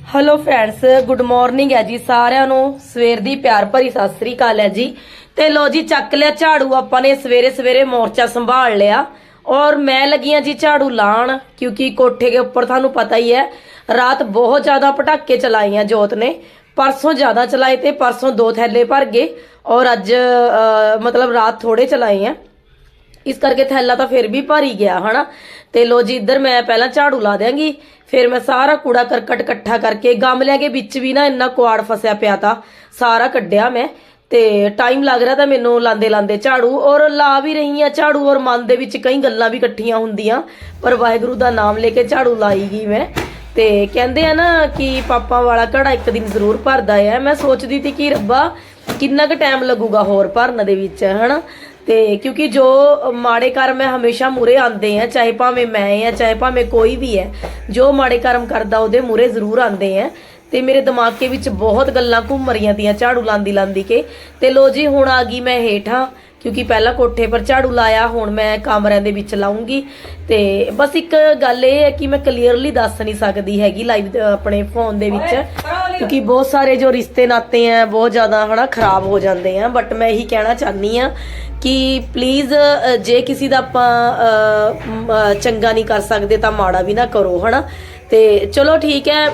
Hello friends good morning ਹੈ ਜੀ ਸਾਰਿਆਂ ਨੂੰ। ਸਵੇਰ ਦੀ ਪਿਆਰ ਭਰੀ ਸਤਿ ਸ੍ਰੀ ਅਕਾਲ ਹੈ ਜੀ। ਤੇ ਲੋ ਜੀ, ਚੱਕ ਲਿਆ ਝਾੜੂ, ਆਪਾਂ ਨੇ ਸਵੇਰੇ ਸਵੇਰੇ ਮੋਰਚਾ ਸੰਭਾਲ ਲਿਆ। ਔਰ ਮੈਂ ਲੱਗੀਆਂ ਜੀ ਝਾੜੂ ਲਾਣ, ਕਿਉਂਕਿ ਕੋਠੇ ਦੇ ਉੱਪਰ ਤੁਹਾਨੂੰ ਪਤਾ ਹੀ ਹੈ, ਰਾਤ ਬਹੁਤ ਜ਼ਿਆਦਾ ਪਟਾਕੇ ਚਲਾਏ ਆ ਜੋਤ ਨੇ। ਪਰਸੋਂ ਜ਼ਿਆਦਾ ਚਲਾਏ ਤੇ ਪਰਸੋਂ ਦੋ ਥੈਲੇ ਭਰ ਗਏ। ਔਰ ਅੱਜ ਮਤਲਬ ਰਾਤ ਥੋੜੇ ਚਲਾਏ ਆ। ਇਸ ਕਰਕੇ ਥੈਲਾ ਤਾਂ ਫਿਰ ਵੀ ਭਰ ਹੀ ਗਿਆ, ਹਨਾ? ਤੇ ਲੋ ਜੀ, ਇੱਧਰ ਮੈਂ ਪਹਿਲਾਂ ਝਾੜੂ ਲਾ ਦਿਆਂਗੀ, ਫਿਰ ਮੈਂ ਸਾਰਾ ਕੂੜਾ ਕਰਕਟ ਇਕੱਠਾ ਕਰਕੇ ਗਮਲਿਆਂ ਦੇ ਵਿੱਚ ਵੀ ਨਾ ਇੰਨਾ ਕੁਆੜ ਫਸਿਆ ਪਿਆ ਤਾਂ ਸਾਰਾ ਕੱਢਿਆ ਮੈਂ। ਤੇ ਟਾਈਮ ਲੱਗ ਰਿਹਾ ਤਾਂ ਮੈਨੂੰ ਲਾਂਦੇ ਲਾਂਦੇ ਝਾੜੂ, ਔਰ ਲਾ ਵੀ ਰਹੀ ਆ ਝਾੜੂ, ਔਰ ਮਨ ਦੇ ਵਿੱਚ ਕਈ ਗੱਲਾਂ ਵੀ ਇਕੱਠੀਆਂ ਹੁੰਦੀਆਂ, ਪਰ ਵਾਹਿਗੁਰੂ ਦਾ ਨਾਮ ਲੈ ਕੇ ਝਾੜੂ ਲਾਈ ਗਈ ਮੈਂ। ਤੇ ਕਹਿੰਦੇ ਆ ਨਾ ਕਿ ਪਾਪਾ ਵਾਲਾ ਘੜਾ ਇੱਕ ਦਿਨ ਜ਼ਰੂਰ ਭਰਦਾ ਹੈ ਮੈਂ ਸੋਚਦੀ ਸੀ ਕਿ ਰੱਬਾ, ਕਿੰਨਾ ਕੁ ਟਾਈਮ ਲੱਗੂਗਾ ਹੋਰ ਭਰਨ ਦੇ ਵਿੱਚ, ਹਨਾ? ਤੇ ਕਿਉਂਕਿ ਜੋ ਮਾੜੇ ਕਰਮ ਹੈ, ਹਮੇਸ਼ਾ ਮੂਰੇ ਆਉਂਦੇ ਆ ਚਾਹੇ ਭਾਵੇਂ ਮੈਂ ਆ ਚਾਹੇ ਭਾਵੇਂ ਕੋਈ ਵੀ ਹੈ, ਜੋ ਮਾੜੇ ਕਰਮ ਕਰਦਾ, ਉਹਦੇ ਮੂਰੇ ਜ਼ਰੂਰ ਆਉਂਦੇ ਆ ਤੇ ਮੇਰੇ ਦਿਮਾਗ ਦੇ ਵਿੱਚ ਬਹੁਤ ਗੱਲਾਂ ਘੁੰਮ ਰਹੀਆਂ ਤੀਆਂ, ਝਾੜੂ ਲਾਂਦੀ ਲਾਂਦੀ ਕੇ। ਤੇ ਲੋ ਜੀ, ਹੁਣ ਆ ਗਈ ਮੈਂ ਹੇਠਾਂ, ਕਿਉਂਕਿ ਪਹਿਲਾਂ ਕੋਠੇ ਪਰ ਝਾੜੂ ਲਾਇਆ, ਹੁਣ ਮੈਂ ਕਮਰਿਆਂ ਦੇ ਵਿੱਚ ਲਾਉਂਗੀ। ਤੇ ਬਸ ਇੱਕ ਗੱਲ ਇਹ ਹੈ ਕਿ ਮੈਂ ਕਲੀਅਰਲੀ ਦੱਸ ਨਹੀਂ ਸਕਦੀ ਹੈਗੀ ਲਾਈਵ ਆਪਣੇ ਫੋਨ ਦੇ ਵਿੱਚ। ਕਿਉਂਕਿ ਬਹੁਤ ਸਾਰੇ ਜੋ ਰਿਸ਼ਤੇ ਨਾਤੇ ਆ, ਬਹੁਤ ਜ਼ਿਆਦਾ ਹਨਾ ਖਰਾਬ ਹੋ ਜਾਂਦੇ ਆ ਬਟ ਮੈਂ ਇਹੀ ਕਹਿਣਾ ਚਾਹਨੀ ਆ ਕਿ ਪਲੀਜ਼ ਜੇ ਕਿਸੇ ਦਾ ਆਪਾਂ ਚੰਗਾ ਨਹੀਂ ਕਰ ਸਕਦੇ ਤਾਂ ਮਾੜਾ ਵੀ ਨਾ ਕਰੋ, ਹਨਾ? ਤੇ ਚਲੋ ਠੀਕ ਹੈ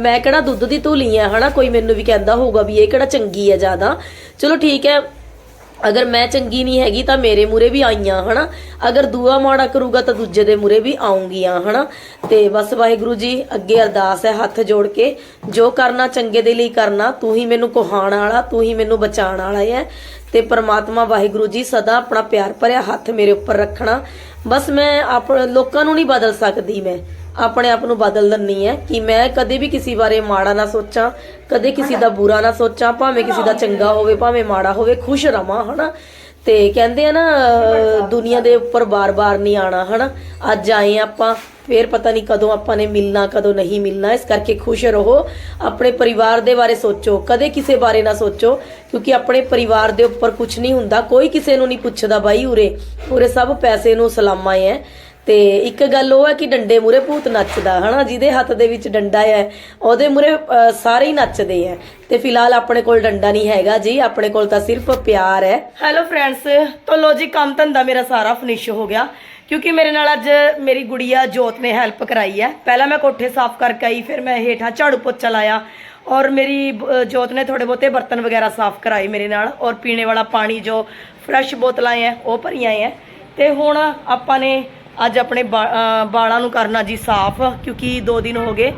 ਮੈਂ ਕਿਹੜਾ ਦੁੱਧ ਦੀ ਧੂਲੀ ਆ, ਹਨਾ? ਕੋਈ ਮੈਨੂੰ ਵੀ ਕਹਿੰਦਾ ਹੋਊਗਾ ਵੀ ਇਹ ਕਿਹੜਾ ਚੰਗੀ ਆ ਜ਼ਿਆਦਾ। ਚਲੋ ਠੀਕ ਹੈ ਅਗਰ ਮੈਂ ਚੰਗੀ ਨਹੀਂ ਹੈਗੀ ਤਾਂ ਮੇਰੇ ਮੂਰੇ ਵੀ ਆਈਆਂ, ਹਨਾ? ਅਗਰ ਦੂਆ ਮਾੜਾ ਕਰੂਗਾ ਤਾਂ ਦੂਜੇ ਦੇ ਮੂਰੇ ਵੀ ਆਉਂਗੀਆਂ, ਹਨਾ? ਤੇ ਬਸ ਵਾਹਿਗੁਰੂ ਜੀ, ਅੱਗੇ ਅਰਦਾਸ ਹੈ ਹੱਥ ਜੋੜ ਕੇ, ਜੋ ਕਰਨਾ ਚੰਗੇ ਦੇ ਲਈ ਕਰਨਾ, ਤੂੰ ਹੀ ਮੈਨੂੰ ਕੋਹਾਣ ਵਾਲਾ, ਤੂੰ ਹੀ ਮੈਨੂੰ ਬਚਾਉਣ ਵਾਲਾ ਹੈ। ਤੇ ਪ੍ਰਮਾਤਮਾ ਵਾਹਿਗੁਰੂ ਜੀ, ਸਦਾ ਆਪਣਾ ਪਿਆਰ ਭਰਿਆ ਹੱਥ ਮੇਰੇ ਉੱਪਰ ਰੱਖਣਾ। ਬਸ ਮੈਂ ਆਪ, ਲੋਕਾਂ ਨੂੰ ਨਹੀਂ ਬਦਲ ਸਕਦੀ ਮੈਂ। ਆਪਣੇ ਆਪ ਨੂੰ ਬਦਲ ਦਿੰਨੀ ਹੈ ਕਿ ਮੈਂ ਕਦੇ ਵੀ ਕਿਸੇ ਬਾਰੇ ਮਾੜਾ ਨਾ ਸੋਚਾਂ, ਕਦੇ ਕਿਸੇ ਦਾ ਬੁਰਾ ਨਾ ਸੋਚਾਂ, ਭਾਵੇਂ ਕਿਸੇ ਦਾ ਚੰਗਾ ਹੋਵੇ, ਭਾਵੇਂ ਮਾੜਾ ਹੋਵੇ, ਖੁਸ਼ ਰਵਾਂ, ਹਨਾ? ਤੇ ਕਹਿੰਦੇ ਆ ਨਾ ਦੁਨੀਆ ਦੇ ਉੱਪਰ ਬਾਰ-ਬਾਰ ਨਹੀਂ ਆਣਾ, ਹਨਾ? ਅੱਜ ਆਏ ਆਪਾਂ, ਫੇਰ ਪਤਾ ਨਹੀਂ ਕਦੋਂ ਆਪਾਂ ਨੇ ਮਿਲਣਾ, ਕਦੋਂ ਨਹੀਂ ਮਿਲਣਾ, ਇਸ ਕਰਕੇ ਖੁਸ਼ ਰਹੋ। ਆਪਣੇ ਪਰਿਵਾਰ ਦੇ ਬਾਰੇ ਸੋਚੋ, ਕਦੇ ਕਿਸੇ ਬਾਰੇ ਨਾ ਸੋਚੋ, ਕਿਉਂਕਿ ਆਪਣੇ ਪਰਿਵਾਰ ਦੇ ਉੱਪਰ ਕੁਝ ਨਹੀਂ ਹੁੰਦਾ, ਕੋਈ ਕਿਸੇ ਨੂੰ ਨਹੀਂ ਪੁੱਛਦਾ ਬਾਈ ਉਰੇ। ਉਰੇ ਸਭ ਪੈਸੇ ਨੂੰ ਸਲਾਮਾਂ ਹੈ ਤੇ ਇੱਕ ਗੱਲ ਉਹ ਹੈ ਕਿ ਡੰਡੇ ਮੂਰੇ ਭੂਤ ਨੱਚਦਾ, ਹਨਾ? ਜਿਹਦੇ ਹੱਥ ਦੇ ਵਿੱਚ ਡੰਡਾ ਹੈ, ਉਹਦੇ ਮੂਰੇ ਸਾਰੇ ਹੀ ਨੱਚਦੇ ਆ। ਤੇ ਫਿਲਹਾਲ ਆਪਣੇ ਕੋਲ ਡੰਡਾ ਨਹੀਂ ਹੈਗਾ ਜੀ, ਆਪਣੇ ਕੋਲ ਤਾਂ ਸਿਰਫ ਪਿਆਰ ਹੈ। ਹੈਲੋ ਫਰੈਂਡਸ ਤਾਂ ਲੋ ਜੀ, ਕੰਮ ਧੰਦਾ ਮੇਰਾ ਸਾਰਾ ਫਿਨਿਸ਼ ਹੋ ਗਿਆ। ਕਿਉਂਕਿ ਮੇਰੇ ਨਾਲ ਅੱਜ ਮੇਰੀ ਗੁੜੀਆ ਜੋਤ ਨੇ ਹੈਲਪ ਕਰਾਈ ਹੈ। ਪਹਿਲਾਂ ਮੈਂ ਕੋਠੇ ਸਾਫ਼ ਕਰਕੇ ਆਈ, ਫਿਰ ਮੈਂ ਹੇਠਾਂ ਝਾੜੂ ਪੋਚਾ ਲਾਇਆ। ਔਰ ਮੇਰੀ ਬ- ਜੋਤ ਨੇ ਥੋੜੇ ਬਹੁਤੇ ਬਰਤਨ ਵਗੈਰਾ ਸਾਫ਼ ਕਰਾਏ ਮੇਰੇ ਨਾਲ। ਔਰ ਪੀਣੇ ਵਾਲਾ ਪਾਣੀ ਜੋ ਫਰੈਸ਼ ਬੋਤਲਾਂ ਹੈ ਉਹ ਭਰੀਆਂ ਹੈ ਤੇ ਹੁਣ ਆਪਾਂ ਨੇ ਅੱਜ ਆਪਣੇ ਬਾਲਾਂ ਨੂੰ ਕਰਨਾ ਜੀ ਸਾਫ਼, ਕਿਉਂਕਿ 2 ਦਿਨ ਹੋ ਗਏ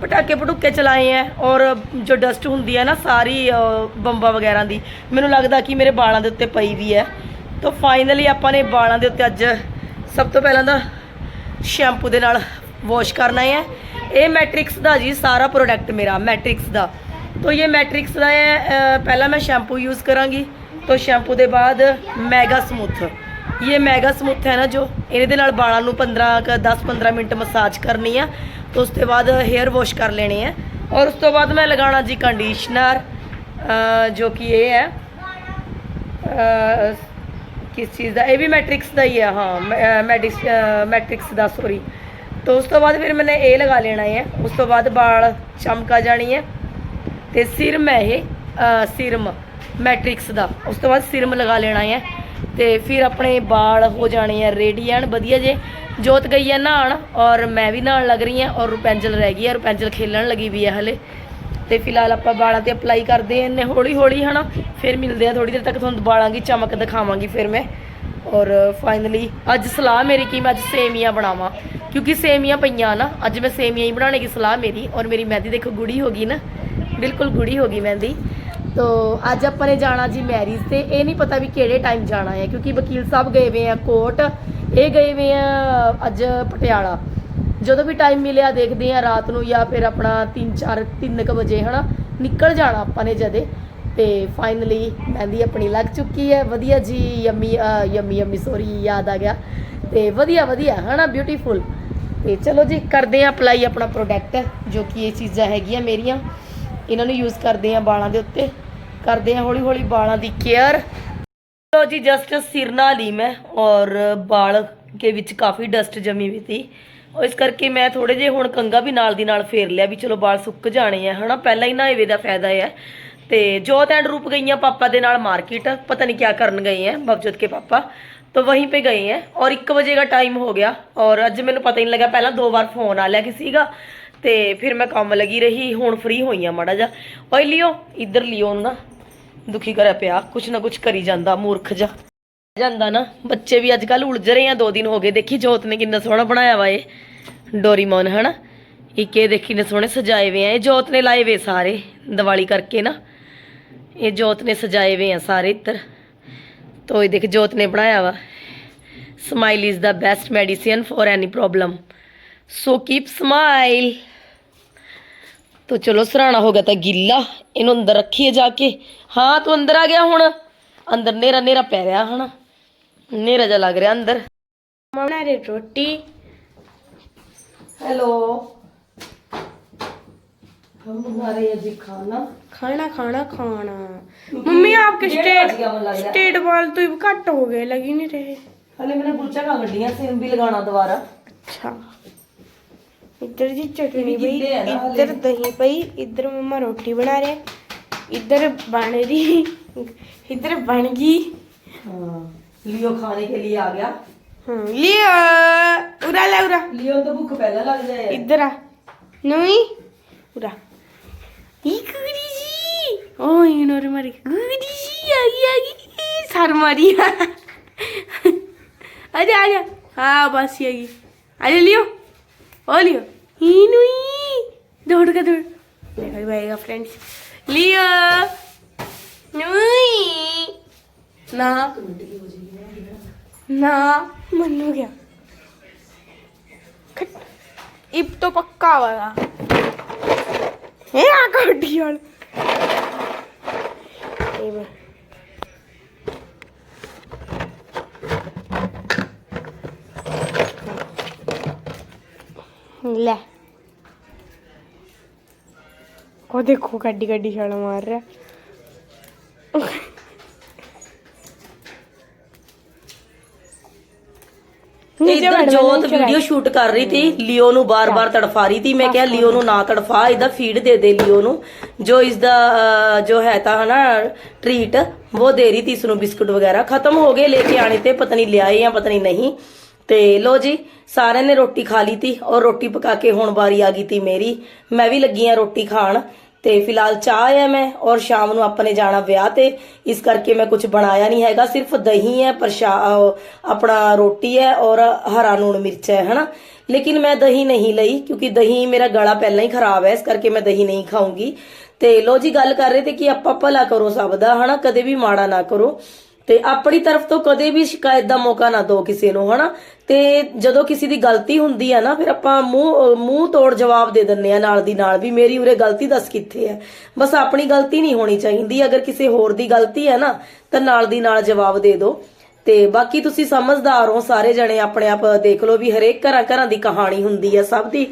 ਪਟਾਕੇ ਪਟੂਕੇ ਚਲਾਏ ਐ ਔਰ ਜੋ ਡਸਟ ਹੁੰਦੀ ਹੈ ਨਾ ਸਾਰੀ ਬੰਬਾ ਵਗੈਰਾ ਦੀ, ਮੈਨੂੰ ਲੱਗਦਾ ਕਿ ਮੇਰੇ ਬਾਲਾਂ ਦੇ ਉੱਤੇ ਪਈ ਵੀ ਹੈ ਤਾਂ ਫਾਈਨਲੀ ਆਪਾਂ ਨੇ ਬਾਲਾਂ ਦੇ ਉੱਤੇ ਅੱਜ ਸਭ ਤੋਂ ਪਹਿਲਾਂ ਤਾਂ ਸ਼ੈਂਪੂ ਦੇ ਨਾਲ ਵਾਸ਼ ਕਰਨਾ ਹੈ ਇਹ ਮੈਟ੍ਰਿਕਸ ਦਾ ਜੀ ਸਾਰਾ ਪ੍ਰੋਡਕਟ ਮੇਰਾ ਮੈਟ੍ਰਿਕਸ ਦਾ। ਤਾਂ ਇਹ ਮੈਟ੍ਰਿਕਸ ਦਾ ਹੈ ਪਹਿਲਾਂ ਮੈਂ ਸ਼ੈਂਪੂ ਯੂਜ਼ ਕਰਾਂਗੀ, ਤਾਂ ਸ਼ੈਂਪੂ ਦੇ ਬਾਅਦ ਮੈਗਾ ਸਮੂਥ ਇਹ ਮੈਗਾ ਸਮੂਥ ਹੈ ਨਾ ਜੋ, ਇਹਦੇ ਦੇ ਨਾਲ ਵਾਲਾਂ ਨੂੰ 15 10 15 ਮਿੰਟ ਮਸਾਜ ਕਰਨੀ ਆ, ਤੇ ਉਸ ਤੋਂ ਬਾਅਦ 헤ਅਰ ਵਾਸ਼ ਕਰ ਲੈਣੇ ਆ। ਔਰ ਉਸ ਤੋਂ ਬਾਅਦ ਮੈਂ ਲਗਾਉਣਾ ਜੀ ਕੰਡੀਸ਼ਨਰ ਜੋ ਕਿ ਇਹ ਹੈ। ਕਿਸ ਚੀਜ਼ ਦਾ? ਇਹ ਵੀ ਮੈਟ੍ਰਿਕਸ ਦਾ ਹੀ ਆ, ਹਾਂ ਮੈਟ੍ਰਿਕਸ ਦਾ ਸੌਰੀ ਤੋਂ ਉਸ ਤੋਂ ਬਾਅਦ ਫਿਰ ਮੈਨੇ ਇਹ ਲਗਾ ਲੈਣਾ ਹੈ। ਉਸ ਤੋਂ ਬਾਅਦ ਵਾਲ ਚਮਕਾ ਜਾਣੀ ਹੈ। ਤੇ ਸਿਰਮ ਹੈ ਇਹ ਸਿਰਮ ਮੈਟ੍ਰਿਕਸ ਦਾ। ਉਸ ਤੋਂ ਬਾਅਦ ਸਿਰਮ ਲਗਾ ਲੈਣਾ ਹੈ। ਤੇ ਫਿਰ ਆਪਣੇ ਵਾਲ ਹੋ ਜਾਣੇ ਆ ਰੇਡੀ ਐਨ, ਵਧੀਆ ਜੇ। ਜੋਤ ਗਈ ਹੈ ਨਹਾਉਣ ਔਰ ਮੈਂ ਵੀ ਨਹਾਉਣ ਲੱਗ ਰਹੀ ਹਾਂ ਔਰ ਰੁਪੈਂਜਲ ਰਹਿ ਗਈ ਹੈ ਰੁਪੈਂਜਲ ਖੇਲਣ ਲੱਗੀ ਵੀ ਹੈ ਹਲੇ। ਤੇ ਫਿਲਹਾਲ ਆਪਾਂ ਵਾਲਾਂ ਤੇ ਅਪਲਾਈ ਕਰਦੇ ਹਾਂ ਨੇ ਹੌਲੀ ਹੌਲੀ ਹਨਾ। ਫਿਰ ਮਿਲਦੇ ਆ ਥੋੜੀ ਦੇਰ ਤੱਕ, ਤੁਹਾਨੂੰ ਵਾਲਾਂ ਦੀ ਚਮਕ ਦਿਖਾਵਾਂਗੀ ਫਿਰ ਮੈਂ। ਔਰ ਫਾਈਨਲੀ ਅੱਜ ਸਲਾਹ ਮੇਰੀ ਕਿ ਮੈਂ ਅੱਜ ਸੇਮੀਆਂ ਬਣਾਵਾਂ। ਕਿਉਂਕਿ ਸੇਮੀਆਂ ਪਈਆਂ ਨਾ, ਅੱਜ ਮੈਂ ਸੇਮੀਆਂ ਹੀ ਬਣਾਉਣੇ ਦੀ ਸਲਾਹ ਮੇਰੀ। ਔਰ ਮੇਰੀ ਮਹਿੰਦੀ ਦੇਖੋ ਗੁੜੀ ਹੋ ਗਈ ਨਾ। ਬਿਲਕੁਲ ਗੁੜੀ ਹੋ ਗਈ ਮਹਿੰਦੀ। ਤੋ ਅੱਜ ਆਪਾਂ ਨੇ ਜਾਣਾ ਜੀ ਮੈਰਿਜ ਤੇ। ਇਹ ਨਹੀਂ ਪਤਾ ਵੀ ਕਿਹੜੇ ਟਾਈਮ ਜਾਣਾ ਹੈ, ਕਿਉਂਕਿ ਵਕੀਲ ਸਾਹਿਬ ਗਏ ਵੇ ਆ ਕੋਰਟ। ਇਹ ਗਏ ਵੇ ਆ ਅੱਜ ਪਟਿਆਲਾ। ਜਦੋਂ ਵੀ ਟਾਈਮ ਮਿਲਿਆ ਦੇਖਦੇ ਆ ਰਾਤ ਨੂੰ ਜਾਂ ਫਿਰ ਆਪਣਾ 3 4 3 ਕ ਵਜੇ, ਹਨਾ? ਨਿਕਲ ਜਾਣਾ ਆਪਾਂ ਨੇ ਜਦੇ। ਤੇ ਫਾਈਨਲੀ ਮਹਿੰਦੀ ਆਪਣੀ ਲੱਗ ਚੁੱਕੀ ਹੈ। ਵਧੀਆ ਜੀ, ਯਮੀ ਯਮੀ, ਯੰਮੀ ਸੋਰੀ ਯਾਦ ਆ ਗਿਆ। ਤੇ ਵਧੀਆ ਵਧੀਆ, ਹਨਾ? ਬਿਊਟੀਫੁਲ ਤੇ ਚਲੋ ਜੀ, ਕਰਦੇ ਆ ਅਪਲਾਈ ਆਪਣਾ ਪ੍ਰੋਡਕਟ ਜੋ ਕਿ ਇਹ ਚੀਜ਼ਾਂ ਹੈਗੀਆਂ ਮੇਰੀਆਂ। ਇਹਨਾਂ ਨੂੰ ਯੂਜ਼ ਕਰਦੇ ਆ ਵਾਲਾਂ ਦੇ ਉੱਤੇ। ਕਰਦੇ ਆ ਹੌਲੀ ਹੌਲੀ ਵਾਲਾਂ ਦੀ ਕੇਅਰ तो जी जस्ट सिर ना ली मैं और बाल के विच काफ़ी डस्ट जमी हुई थी ਉਹ ਇਸ ਕਰਕੇ ਮੈਂ ਥੋੜੇ ਜੇ ਹੁਣ ਕੰਗਾ ਵੀ ਨਾਲ ਦੀ ਨਾਲ ਫੇਰ ਲਿਆ ਵੀ ਚਲੋ ਵਾਲ ਸੁੱਕ ਜਾਣੇ ਆ ਹਨਾ ਪਹਿਲਾਂ ਹੀ ਨਹਾਏ ਵੇ ਦਾ ਫਾਇਦਾ ਹੈ ਤੇ ਜੋਤ ਐਂਡ ਰੂਪ ਗਈਆਂ ਪਾਪਾ ਦੇ ਨਾਲ ਮਾਰਕੀਟ ਪਤਾ ਨਹੀਂ क्या ਕਰਨ ਗਏ हैं ਬਬਜੋਤ ਕੇ ਪਾਪਾ तो वहीं पे गए हैं और 1 ਵਜੇ ਦਾ ਟਾਈਮ ਹੋ ਗਿਆ ਔਰ ਅੱਜ ਮੈਨੂੰ ਪਤਾ ਹੀ ਨਹੀਂ ਲੱਗਾ ਪਹਿਲਾਂ ਦੋ ਵਾਰ ਫੋਨ ਆ ਲਿਆ ਕਿਸੇ ਦਾ ਤੇ ਫਿਰ ਮੈਂ ਕੰਮ ਲੱਗੀ ਰਹੀ ਹੁਣ ਫ੍ਰੀ ਹੋਈ ਆ ਮਾੜਾ ਜਾ ਓਏ ਲਿਓ ਇੱਧਰ ਲਿਓ ਨਾ ਦੁਖੀ ਕਰਿਆ ਪਿਆ, ਕੁਛ ਨਾ ਕੁਛ ਕਰੀ ਜਾਂਦਾ ਮੂਰਖ ਜਾ ਜਾਂਦਾ ਨਾ, ਬੱਚੇ ਵੀ ਅੱਜ ਕੱਲ ਉਲਝ ਰਹੇ ਆ, ਦੋ ਦਿਨ ਹੋ ਗਏ, ਦੇਖੀ ਜੋਤ ਨੇ ਕਿੰਨਾ ਸੋਹਣਾ ਬਣਾਇਆ ਵਾ ਇਹ, ਡੋਰੀਮੋਨ, ਹਨਾ? ਇੱਕ ਇਹ ਦੇਖੀ ਨੇ ਸੋਹਣੇ ਸਜਾਏ ਵੇ ਆ, ਇਹ ਜੋਤ ਨੇ ਲਾਏ ਵੇ ਸਾਰੇ, ਦੀਵਾਲੀ ਕਰਕੇ ਨਾ। ਇਹ ਜੋਤ ਨੇ ਸਜਾਏ ਵੇ ਆ ਸਾਰੇ ਇੱਧਰ। ਤੋ ਇਹ ਦੇਖ ਜੋਤ ਨੇ ਬਣਾਇਆ ਵਾ। Smile is the best medicine for any problem. So keep smile ਤੋ ਚਲੋ ਸਰਾਣਾ ਹੋ ਗਿਆ ਤਾਂ ਗਿੱਲਾ ਇਹਨੂੰ ਅੰਦਰ ਰੱਖੀਏ ਜਾ ਕੇ ਹਾਂ ਤੂੰ ਅੰਦਰ ਆ ਗਿਆ ਹੁਣ ਅੰਦਰ ਨੇਰਾ ਨੇਰਾ ਪੈ ਰਿਹਾ ਹਨਾ ਨੇਰਾ ਜਿਹਾ ਲੱਗ ਰਿਹਾ ਅੰਦਰ ਬਣਾ ਰਹੇ ਰੋਟੀ हेलो हम बना रहे हैं जी खाना ਖਾਣਾ ਖਾਣਾ ਖਾਣਾ ਮੰਮੀ आपके डेढ़ स्टेट बज गया मुझे लग रहा है। स्टेट बाल तो घट हो गए लग ही नहीं रहे हले मैंने गुलचा का गड्डियां सिम भी लगाना दोबारा अच्छा ਇੱਧਰ ਜੀ ਚਟਣੀ ਪਈ ਇੱਧਰ ਦਹੀਂ ਪਈ ਇੱਧਰ ਮਮਾ ਰੋਟੀ ਬਣਾ ਰਹੇ। ਇੱਧਰ ਬਣ ਰਹੀ ਇੱਧਰ ਬਣ ਗਈ। ਲਿਓ ਖਾਣੇ ਲਈ ਆ ਗਿਆ। ਹਾਂ ਲਿਓ ਉਰਾ ਲੈ ਉਰਾ। ਲਿਓ ਤਾਂ ਭੁੱਖ ਪਹਿਲਾਂ ਲੱਗ ਜਾਏ। ਇੱਧਰ ਆ। ਨਹੀਂ ਉਰਾ। ਇਕੂਰੀ ਜੀ। ਓ ਇਨੋਰ ਮਾਰੀ। ਗੁਰੀ ਜੀ ਆ ਗਈ ਆ ਗਈ। ਸਰ ਮਾਰੀ। ਆ ਜਾ ਆ ਜਾ। ਹਾਂ ਬਸ ਆ ਗਈ। ਆ ਲਿਓ। लियो ओ दौड़ का दौड़ देखा भाईगा फ्रेंड्स लियो ना ना मनु गया खट इब तो पक्का वाला है आकाटी वाला ਇਹ ਲੈ। ਉਹ ਦੇਖੋ ਗੱਡੀ ਗੱਡੀ ਛਾਲ ਮਾਰ ਰਿਹਾ। ਇੱਧਰ ਜੋਤ ਵੀਡੀਓ ਸ਼ੂਟ ਕਰ ਰਹੀ ਥੀ ਲਿਓ ਨੂੰ ਬਾਰ-ਬਾਰ ਤੜਫਾ ਰਹੀ ਥੀ ਮੈਂ ਕਿਹਾ ਲਿਓ ਨੂੰ। ਨਾ ਤੜਫਾ ਇਹਦਾ ਫੀਡ ਦੇ ਦੇ ਲਿਓ ਨੂੰ। ਜੋ ਇਸ ਦਾ ਜੋ ਹੈ ਤਾਂ ਹਨਾ ਟ੍ਰੀਟ ਉਹ ਦੇ ਰਹੀ ਥੀ ਇਸ ਨੂੰ ਬਿਸਕੁਟ ਵਗੈਰਾ। ਖਤਮ ਹੋ ਗਏ ਲੈ ਕੇ ਆਣੇ ਤੇ ਪਤਾ ਨਹੀਂ ਲਿਆਏ ਜਾਂ ਪਤਾ ਨਹੀਂ ਨਹੀਂ। ਤੇ ਲੋ ਜੀ, ਸਾਰਿਆਂ ਨੇ ਰੋਟੀ ਖਾ ਲਈ ਤੀ ਔਰ ਰੋਟੀ ਪਕਾ ਕੇ ਹੁਣ ਵਾਰੀ ਆ ਗਈ ਤੀ ਮੇਰੀ। ਮੈਂ ਵੀ ਲੱਗੀ ਆ ਰੋਟੀ ਖਾਣ ਤੇ ਫਿਲਹਾਲ ਚਾਹ ਹੈ ਮੈਂ ਔਰ ਸ਼ਾਮ ਨੂੰ ਆਪਾਂ ਨੇ ਜਾਣਾ ਵਿਆਹ ਤੇ। ਇਸ ਕਰਕੇ ਮੈਂ ਕੁਝ ਬਣਾਇਆ ਨਹੀਂ ਹੈਗਾ, ਸਿਰਫ ਦਹੀਂ ਹੈ, ਪ੍ਰਸ਼ਾ ਆਪਣਾ ਰੋਟੀ ਹੈ ਔਰ ਹਰਾ ਨੂਣ ਮਿਰਚ ਹੈ, ਹਨਾ? ਲੇਕਿਨ ਮੈਂ ਦਹੀਂ ਨਹੀਂ ਲਈ ਕਿਉਂਕਿ ਦਹੀਂ ਮੇਰਾ ਗਲਾ ਪਹਿਲਾਂ ਹੀ ਖਰਾਬ ਹੈ, ਇਸ ਕਰਕੇ ਮੈਂ ਦਹੀਂ ਨਹੀਂ ਖਾਊਂਗੀ। ਤੇ ਲੋ ਜੀ, ਗੱਲ ਕਰ ਰਹੇ ਤੇ ਕਿ ਆਪਾਂ ਭਲਾ ਕਰੋ ਸਭ ਦਾ, ਹਨਾ? ਕਦੇ ਵੀ ਮਾੜਾ ਨਾ ਕਰੋ। ਤੇ ਆਪਣੀ ਤਰਫ ਤੋਂ ਕਦੇ ਵੀ ਸ਼ਿਕਾਇਤ ਦਾ ਮੌਕਾ ਨਾ ਦਿਓ ਕਿਸੇ ਨੂੰ, ਹਨਾ? ਤੇ ਜਦੋਂ ਕਿਸੇ ਦੀ ਗਲਤੀ ਹੁੰਦੀ ਆ ਨਾ, ਫਿਰ ਆਪਾਂ ਮੂੰਹ ਮੂੰਹ ਤੋੜ ਜਵਾਬ ਦੇ ਦਿੰਨੇ ਆ ਨਾਲ ਦੀ ਨਾਲ ਵੀ, ਮੇਰੀ ਉਰੇ ਗਲਤੀ ਦੱਸ ਕਿੱਥੇ ਹੈ? ਬਸ ਆਪਣੀ ਗਲਤੀ ਨਹੀਂ ਹੋਣੀ ਚਾਹੀਦੀ। ਅਗਰ ਕਿਸੇ ਹੋਰ ਦੀ ਗਲਤੀ ਹੈ ਨਾ, ਤਾਂ ਨਾਲ ਦੀ ਨਾਲ ਜਵਾਬ ਦੇ ਦਿਓ। ਤੇ ਬਾਕੀ ਤੁਸੀਂ ਸਮਝਦਾਰ ਹੋ, ਸਾਰੇ ਜਣੇ ਆਪਣੇ ਆਪ ਦੇਖ ਲਓ ਵੀ ਹਰੇਕ ਘਰਾਂ ਘਰਾਂ ਦੀ ਕਹਾਣੀ ਹੁੰਦੀ ਹੈ ਸਭ ਦੀ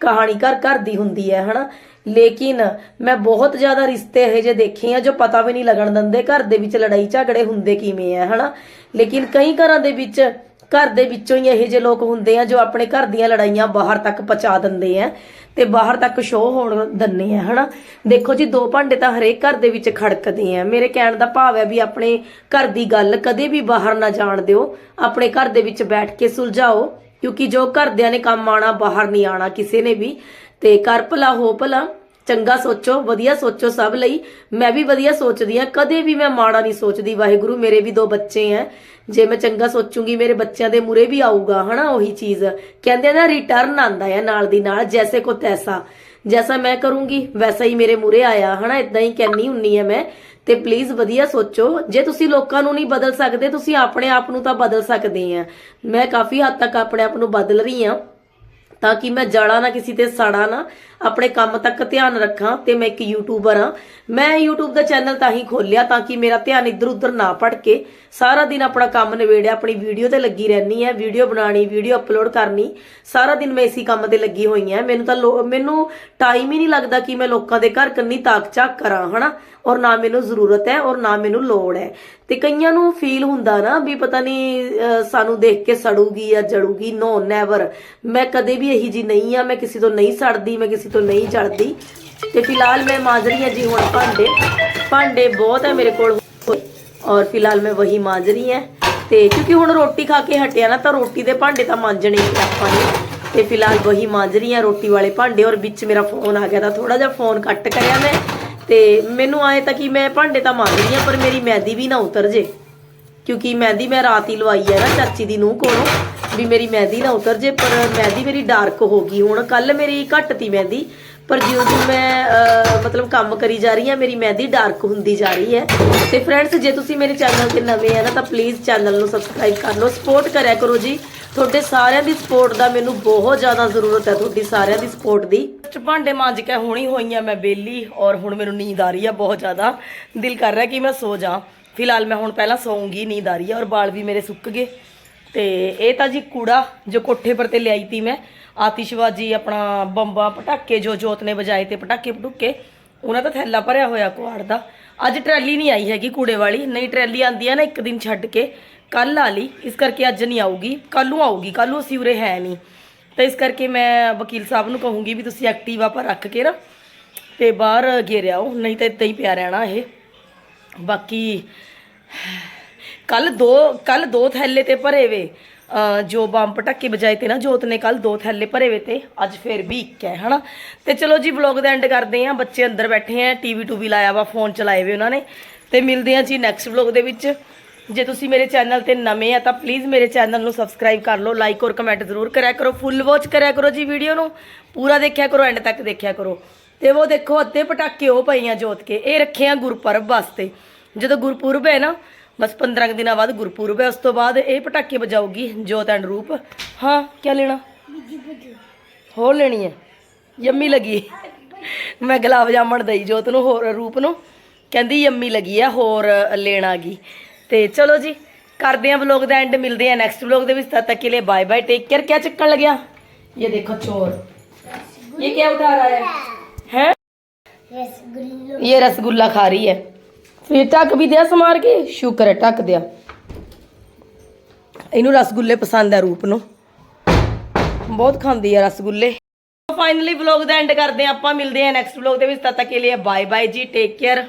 ਕਹਾਣੀ ਘਰ ਘਰ ਦੀ ਹੁੰਦੀ ਹੈ, ਹਨਾ? ਲੇਕਿਨ ਮੈਂ ਬਹੁਤ ਜ਼ਿਆਦਾ ਰਿਸ਼ਤੇ ਇਹੋ ਜਿਹੇ ਦੇਖੇ ਆ ਜੋ ਪਤਾ ਵੀ ਨਹੀਂ ਲੱਗਣ ਦਿੰਦੇ ਘਰ ਦੇ ਵਿੱਚ ਲੜਾਈ ਝਗੜੇ ਹੁੰਦੇ ਕਿਵੇਂ ਆ, ਹਨਾ? ਲੇਕਿਨ ਕਈ ਘਰਾਂ ਦੇ ਵਿੱਚ, ਘਰ ਦੇ ਵਿੱਚੋਂ ਹੀ ਇਹੋ ਜਿਹੇ ਲੋਕ ਹੁੰਦੇ ਆ ਜੋ ਆਪਣੇ ਘਰ ਦੀਆਂ ਲੜਾਈਆਂ ਬਾਹਰ ਤੱਕ ਪਹੁੰਚਾ ਦਿੰਦੇ ਆ ਤੇ ਬਾਹਰ ਤੱਕ ਸ਼ੋਅ ਹੋਣ ਦਿੰਦੇ ਆ, ਹਨਾ? ਦੇਖੋ ਜੀ, ਦੋ ਭਾਂਡੇ ਤਾਂ ਹਰੇਕ ਘਰ ਦੇ ਵਿੱਚ ਖੜਕਦੇ ਆ। ਮੇਰੇ ਕਹਿਣ ਦਾ ਭਾਵ ਹੈ ਵੀ ਆਪਣੇ ਘਰ ਦੀ ਗੱਲ ਕਦੇ ਵੀ ਬਾਹਰ ਨਾ ਜਾਣ ਦਿਓ। ਆਪਣੇ ਘਰ ਦੇ ਵਿੱਚ ਬੈਠ ਕੇ ਸੁਲਝਾਓ, ਕਿਉਂਕਿ ਜੋ ਘਰਦਿਆਂ ਨੇ ਕੰਮ ਆਣਾ ਬਾਹਰ ਨਹੀਂ ਆਣਾ ਕਿਸੇ ਨੇ ਵੀ। ਤੇ ਕਰ ਭਲਾ, ਹੋ ਭਲਾ। ਚੰਗਾ ਸੋਚੋ, ਵਧੀਆ ਸੋਚੋ ਸਭ ਲਈ। ਮੈਂ ਵੀ ਵਧੀਆ ਸੋਚਦੀ ਆ ਕਦੇ ਵੀ ਮੈਂ ਮਾੜਾ ਨਹੀਂ ਸੋਚਦੀ। ਵਾਹਿਗੁਰੂ, ਮੇਰੇ ਵੀ ਦੋ ਬੱਚੇ ਆ ਜੇ ਮੈਂ ਚੰਗਾ ਸੋਚੂਗੀ, ਮੇਰੇ ਬੱਚਿਆਂ ਦੇ ਮੂਰੇ ਵੀ ਆਊਗਾ। ਹਨਾ, ਉਹੀ ਚੀਜ਼। ਕਹਿੰਦੇ ਨਾ ਰਿਟਰਨ ਆਂਦਾ ਆ ਨਾਲ ਦੀ ਨਾਲ, ਜੈਸੇ ਕੋ ਤੈਸਾ। ਜੈਸਾ ਮੈਂ ਕਰੂੰਗੀ, ਵੈਸਾ ਹੀ ਮੇਰੇ ਮੂਰੇ ਆਇਆ। ਹਨਾ ਇਦਾਂ ਹੀ ਕਹਿਣੀ ਹੁੰਨੀ ਆ ਮੈਂ। ਤੇ ਪਲੀਜ਼ ਵਧੀਆ ਸੋਚੋ। ਜੇ ਤੁਸੀਂ ਲੋਕਾਂ ਨੂੰ ਨਹੀਂ ਬਦਲ ਸਕਦੇ, ਤੁਸੀਂ ਆਪਣੇ ਆਪ ਨੂੰ ਤਾਂ ਬਦਲ ਸਕਦੇ ਆ। ਮੈਂ ਕਾਫੀ ਹੱਦ ਤੱਕ ਆਪਣੇ ਆਪ ਨੂੰ ਬਦਲ ਰਹੀ ਆ ਤਾਂ ਕਿ ਮੈਂ ਜੜਾ ਨਾ ਕਿਸੇ ਤੇ, ਸੜਾ ਨਾ, ਆਪਣੇ ਕੰਮ ਤੱਕ ਧਿਆਨ ਰੱਖਾਂ ਤੇ ਮੈਂ ਇੱਕ ਯੂਟਿਊਬਰ ਹਾਂ। ਮੈਂ YouTube ਦਾ ਚੈਨਲ ਤਾਂ ਹੀ ਖੋਲਿਆ ਤਾਂ ਕਿ ਮੇਰਾ ਧਿਆਨ ਇੱਧਰ ਉੱਧਰ ਨਾ ਭਟਕੇ। ਸਾਰਾ ਦਿਨ ਆਪਣਾ ਕੰਮ ਨਿਬੇੜਿਆ, ਆਪਣੀ ਵੀਡੀਓ ਤੇ ਲੱਗੀ ਰਹਿਣੀ ਹੈ ਵੀਡੀਓ ਬਣਾਣੀ ਵੀਡੀਓ ਅਪਲੋਡ ਕਰਨੀ। ਸਾਰਾ ਦਿਨ ਮੈਂ ਇਸੀ ਕੰਮ ਤੇ ਲੱਗੀ ਹੋਈ ਹਾਂ। ਮੈਨੂੰ ਤਾਂ ਲੋ- ਮੈਨੂੰ ਟਾਈਮ ਹੀ ਨਹੀਂ ਲੱਗਦਾ ਕਿ ਮੈਂ ਲੋਕਾਂ ਦੇ ਘਰ ਕੰਨੀ ਤਾਕ ਝਾਕ ਕਰਾਂ, ਹਨਾ? ਔਰ ਨਾ ਮੈਨੂੰ ਜ਼ਰੂਰਤ ਹੈ ਔਰ ਨਾ ਮੈਨੂੰ ਲੋੜ ਹੈ। ਤੇ ਕਈਆਂ ਨੂੰ ਫੀਲ ਹੁੰਦਾ ਨਾ ਵੀ ਪਤਾ ਨਹੀਂ ਸਾਨੂੰ ਦੇਖ ਕੇ ਸੜੂਗੀ ਜਾਂ ਜੜੂਗੀ ਨੋ ਨੈਵਰ ਮੈਂ ਕਦੇ ਵੀ ਇਹੀ ਜੀ ਨਹੀਂ ਆ, ਮੈਂ ਕਿਸੇ ਤੋਂ ਨਹੀਂ ਸੜਦੀ, ਮੈਂ ਕਿਸੇ ਤੋਂ ਨਹੀਂ ਜੜਦੀ। ਤੇ ਫਿਲਹਾਲ ਮੈਂ ਮਾਂਜ ਰਹੀ ਹਾਂ ਜੀ ਹੁਣ ਭਾਂਡੇ ਭਾਂਡੇ ਬਹੁਤ ਹੈ ਮੇਰੇ ਕੋਲ। ਔਰ ਫਿਲਹਾਲ ਮੈਂ ਵਹੀ ਮਾਂਜ ਰਹੀ ਹਾਂ। ਤੇ ਕਿਉਂਕਿ ਹੁਣ ਰੋਟੀ ਖਾ ਕੇ ਹਟਿਆ ਨਾ, ਤਾਂ ਰੋਟੀ ਦੇ ਭਾਂਡੇ ਤਾਂ ਮਾਂਜਣੇ ਹੀ ਆਪਾਂ ਨੇ। ਤੇ ਫਿਲਹਾਲ ਵਹੀ ਮਾਂਜ ਰਹੀ ਹਾਂ, ਰੋਟੀ ਵਾਲੇ ਭਾਂਡੇ। ਔਰ ਵਿੱਚ ਮੇਰਾ ਫੋਨ ਆ ਗਿਆ, ਤਾਂ ਥੋੜਾ ਜਿਹਾ ਫੋਨ ਕੱਟ ਕਰਿਆ ਮੈਂ। ਤੇ ਮੈਨੂੰ ਆਏ ਤਾਂ ਕਿ ਮੈਂ ਭਾਂਡੇ ਤਾਂ ਮਾਂਜ ਰਹੀ ਹਾਂ, ਪਰ ਮੇਰੀ ਮਹਿੰਦੀ ਵੀ ਨਾ ਉਤਰ ਜੇ। ਕਿਉਂਕਿ ਮਹਿੰਦੀ ਮੈਂ ਰਾਤ ਹੀ ਲਵਾਈ ਹੈ ਨਾ ਚਾਚੀ ਦੀ ਨੂੰਹ ਕੋਲੋਂ, ਵੀ ਮੇਰੀ ਮਹਿੰਦੀ ਨਾ ਉਤਰ ਜੇ, ਪਰ ਮਹਿੰਦੀ ਮੇਰੀ ਡਾਰਕ ਹੋ ਗਈ ਹੁਣ। ਕੱਲ ਮੇਰੀ ਘੱਟ ਤੀ ਮਹਿੰਦੀ ਪਰ ਜਿਉਂ ਜਿਉਂ ਮੈਂ ਮਤਲਬ ਕੰਮ ਕਰੀ ਜਾ ਰਹੀ ਹਾਂ, ਮੇਰੀ ਮਹਿੰਦੀ ਡਾਰਕ ਹੁੰਦੀ ਜਾ ਰਹੀ ਹੈ। ਤੇ ਫਰੈਂਡਸ ਜੇ ਤੁਸੀਂ ਮੇਰੇ ਚੈਨਲ ਤੇ ਨਵੇਂ ਆ ਨਾ, ਤਾਂ ਪਲੀਜ਼ ਚੈਨਲ ਨੂੰ ਸਬਸਕ੍ਰਾਈਬ ਕਰ ਲਓ। ਸਪੋਰਟ ਕਰਿਆ ਕਰੋ ਜੀ। ਤੁਹਾਡੇ ਸਾਰਿਆਂ ਦੀ ਸਪੋਰਟ ਦਾ ਮੈਨੂੰ ਬਹੁਤ ਜ਼ਿਆਦਾ ਜ਼ਰੂਰਤ ਹੈ, ਤੁਹਾਡੀ ਸਾਰਿਆਂ ਦੀ ਸਪੋਰਟ ਦੀ। ਭਾਂਡੇ ਮਾਂਜ ਕੇ ਹੁਣੀ ਹੋਈਆਂ ਮੈਂ ਬੇਲੀ ਔਰ ਹੁਣ ਮੈਨੂੰ ਨੀਂਦ ਆ ਰਹੀ ਆ ਬਹੁਤ ਜ਼ਿਆਦਾ। ਦਿਲ ਕਰ ਰਿਹਾ ਕਿ ਮੈਂ ਸੋ ਜਾ ਫਿਲਹਾਲ ਮੈਂ ਹੁਣ ਪਹਿਲਾਂ ਸੌਂਗੀ, ਨੀਂਦ ਆ ਰਹੀ ਹੈ ਔਰ ਵਾਲ ਵੀ ਮੇਰੇ ਸੁੱਕ ਗਏ। ਤੇ ਇਹ ਤਾਂ ਜੀ ਕੂੜਾ ਜੋ ਕੋਠੇ ਪਰ ਤੇ ਲਿਆਈ ਤੀ ਮੈਂ ਆਤਿਸ਼ਬਾਜੀ, ਆਪਣਾ ਬੰਬਾ ਪਟਾਕੇ, ਜੋ ਜੋਤ ਨੇ ਵਜਾਏ ਤੇ ਪਟਾਕੇ ਪਟੂਕੇ, ਉਹਨਾਂ ਦਾ ਥੈਲਾ ਭਰਿਆ ਹੋਇਆ ਕੁਆੜ ਦਾ। ਅੱਜ ਟਰੈਲੀ ਨਹੀਂ ਆਈ ਹੈਗੀ ਕੂੜੇ ਵਾਲੀ, ਨਹੀਂ ਟਰੈਲੀ ਆਂਦੀ ਆ ਨਾ ਇੱਕ ਦਿਨ ਛੱਡ ਕੇ ਕੱਲ ਆ ਲਈ, ਇਸ ਕਰਕੇ ਅੱਜ ਨਹੀਂ ਆਊਗੀ ਕੱਲ ਨੂੰ ਆਊਗੀ ਕੱਲ ਨੂੰ ਅਸੀਂ ਉਰੇ ਹੈ ਨਹੀਂ। ਤਾਂ ਇਸ ਕਰਕੇ ਮੈਂ ਵਕੀਲ ਸਾਹਿਬ ਨੂੰ ਕਹੂੰਗੀ ਵੀ ਤੁਸੀਂ ਐਕਟਿਵਾ ਪਰ ਰੱਖ ਕੇ ਨਾ, ਤੇ ਬਾਹਰ ਘੇਰਿਆਓ ਨਹੀਂ ਤਾਂ ਇੱਦਾਂ ਹੀ ਪਿਆ ਰਹਿਣਾ ਇਹ। ਬਾਕੀ ਕੱਲ ਦੋ ਕੱਲ ਦੋ ਥੈਲੇ ਤੇ ਭਰੇ ਵੇ। ਜੋ ਬੰਬ ਪਟਾਕੇ ਵਜਾਏ ਤੇ ਨਾ ਜੋਤ ਨੇ ਕੱਲ ਦੋ ਥੈਲੇ ਭਰੇ ਵੇ ਤੇ, ਅੱਜ ਫੇਰ ਵੀ ਇੱਕ ਹੈ, ਹਨਾ? ਤੇ ਚਲੋ ਜੀ ਵਲੌਗ ਦਾ ਐਂਡ ਕਰਦੇ ਆਂ ਬੱਚੇ ਅੰਦਰ ਬੈਠੇ ਆ ਟੀਵੀ ਟੂਵੀ ਲਾਇਆ ਵਾ ਫੋਨ ਚਲਾਏ ਵੇ ਉਹਨਾਂ ਨੇ। ਤੇ ਮਿਲਦੇ ਆਂ ਜੀ ਨੈਕਸਟ ਵਲੌਗ ਦੇ ਵਿੱਚ। ਜੇ ਤੁਸੀਂ ਮੇਰੇ ਚੈਨਲ ਤੇ ਨਵੇਂ ਆ, ਤਾਂ ਪਲੀਜ਼ ਮੇਰੇ ਚੈਨਲ ਨੂੰ ਸਬਸਕ੍ਰਾਈਬ ਕਰ ਲਓ ਲਾਈਕ ਔਰ ਕਮੈਂਟ ਜ਼ਰੂਰ ਕਰਿਆ ਕਰੋ। ਫੁੱਲ ਵਾਚ ਕਰਿਆ ਕਰੋ ਜੀ ਵੀਡੀਓ ਨੂੰ। ਪੂਰਾ ਦੇਖਿਆ ਕਰੋ ਐਂਡ ਤੱਕ ਦੇਖਿਆ ਕਰੋ। ਤੇ ਉਹ ਦੇਖੋ, ਅੱਧੇ ਪਟਾਕੇ ਉਹ ਪਈਆਂ ਜੋਤ ਕੇ। ਇਹ ਰੱਖੇ ਆ ਗੁਰਪੁਰਬ ਵਾਸਤੇ। ਜਦੋਂ ਗੁਰਪੁਰਬ ਹੈ ਨਾ ਬਸ 15 ਦਿਨਾਂ ਬਾਅਦ ਗੁਰਪੁਰਬ ਹੈ ਉਸ ਤੋਂ ਬਾਅਦ ਇਹ ਪਟਾਕੇ ਵਜਾਉਗੀ ਜੋਤ ਐਂਡ ਰੂਪ। ਹਾਂ ਕੀ ਲੈਣਾ? ਹੋਰ ਲੈਣੀ ਹੈ। ਯੰਮੀ ਲੱਗੀ। ਮੈਂ ਗੁਲਾਬ ਜਾਮਣ ਦਈ ਜੋਤ ਨੂੰ ਹੋਰ ਰੂਪ ਨੂੰ। ਕਹਿੰਦੀ ਯੰਮੀ ਲੱਗੀ ਆ ਹੋਰ ਲੈਣ ਆ ਤੇ ਚਲੋ ਜੀ ਕਰਦੇ ਆ ਵਲੌਗ ਦਾ ਐਂਡ ਮਿਲਦੇ ਆ ਨੈਕਸਟ ਵਲੌਗ ਦੇ ਵਿੱਚ। ਤਦ ਤੱਕ ਕੇ ਲਈ ਬਾਏ ਬਾਏ ਟੇਕ ਕੇਅਰ ਕਿਆ ਚੱਕਣ ਲੱਗਿਆ? ਇਹ ਦੇਖੋ ਚੋਰ। ਇਹ ਕਿਆ ਉਠਾ ਰਹਾ ਹੈ? ਹੈ रसगुल्ला ये रसगुल्ला खा रही ਫਿਰ ਢੱਕ ਵੀ ਦਿਆ ਸਮਾਰ ਕੇ, ਸ਼ੁਕਰ ਹੈ ਢੱਕ ਦਿਆ। ਇਹਨੂੰ ਰਸਗੁੱਲੇ ਪਸੰਦ ਆ ਰੂਪ ਨੂੰ। ਬਹੁਤ ਖਾਂਦੀ ਆ ਰਸਗੁੱਲੇ। ਫਾਈਨਲੀ ਵਲੌਗ ਦਾ ਐਂਡ ਕਰਦੇ ਆਪਾਂ, ਮਿਲਦੇ ਆ ਨੈਕਸਟ ਵਲੌਗ ਦੇ ਵਿੱਚ, ਤਦ ਤੱਕ ਲਈ ਬਾਏ ਬਾਏ ਜੀ ਟੇਕ ਕੇਅਰ